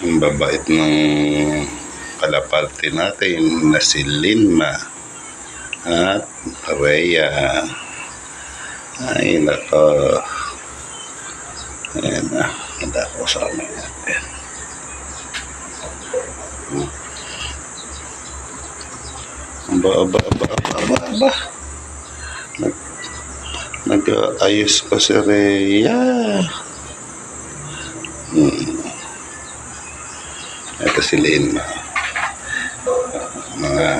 Ang babait ng kalaparte natin na si Linma at Rhea. Ay, nako. Ayan na. Handa ko sa amin natin. Aba, aba, aba, aba, aba, aba. Nag, nag-ayos pa si Rhea. Ito si Linma. Mga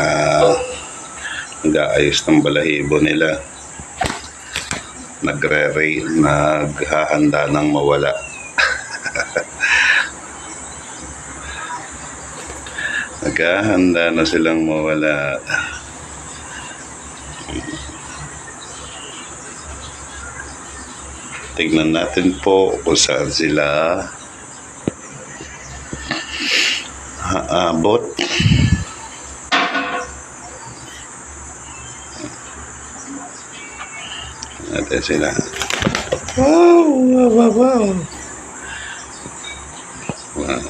nag-aayos ng balahibo nila. Nagre-ray, naghahanda ng mawala. Naghahanda na silang mawala. Tignan natin po kung saan sila haabot. Natin sila. Wow! Wow! Wow! Wow! Wow.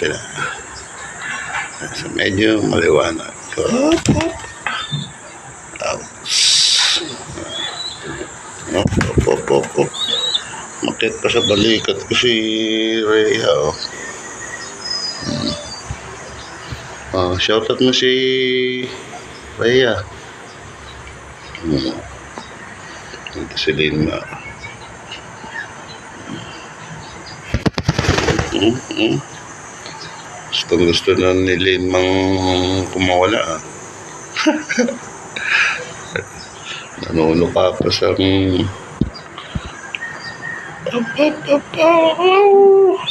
Sila. So, medyo maliwanag. Hop, hop. Ouch. Hop, hop, hop, hop. Makit pa sa balikat ko si Rhea, oh. Hmm. Oh, shoutout mo si Rhea. Hmm. Ito si Linma. Hmm, hmm. Gustong gusto na ni Linmang kumawala, ah. Nanuno ka pa sa... Up, up, up, up.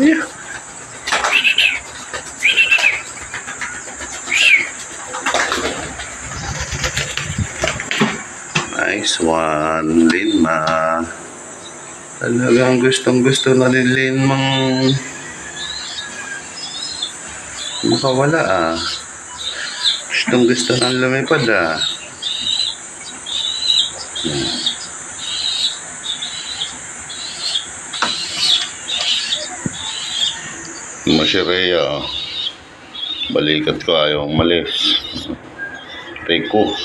Wala. Nice one, Linma. Talagang gustong gusto na ni Linmang makawala ah. Gustong gusto na lumipad ah. Hmm. Masiraya ah. Balikat ko ayaw umalis. Rico.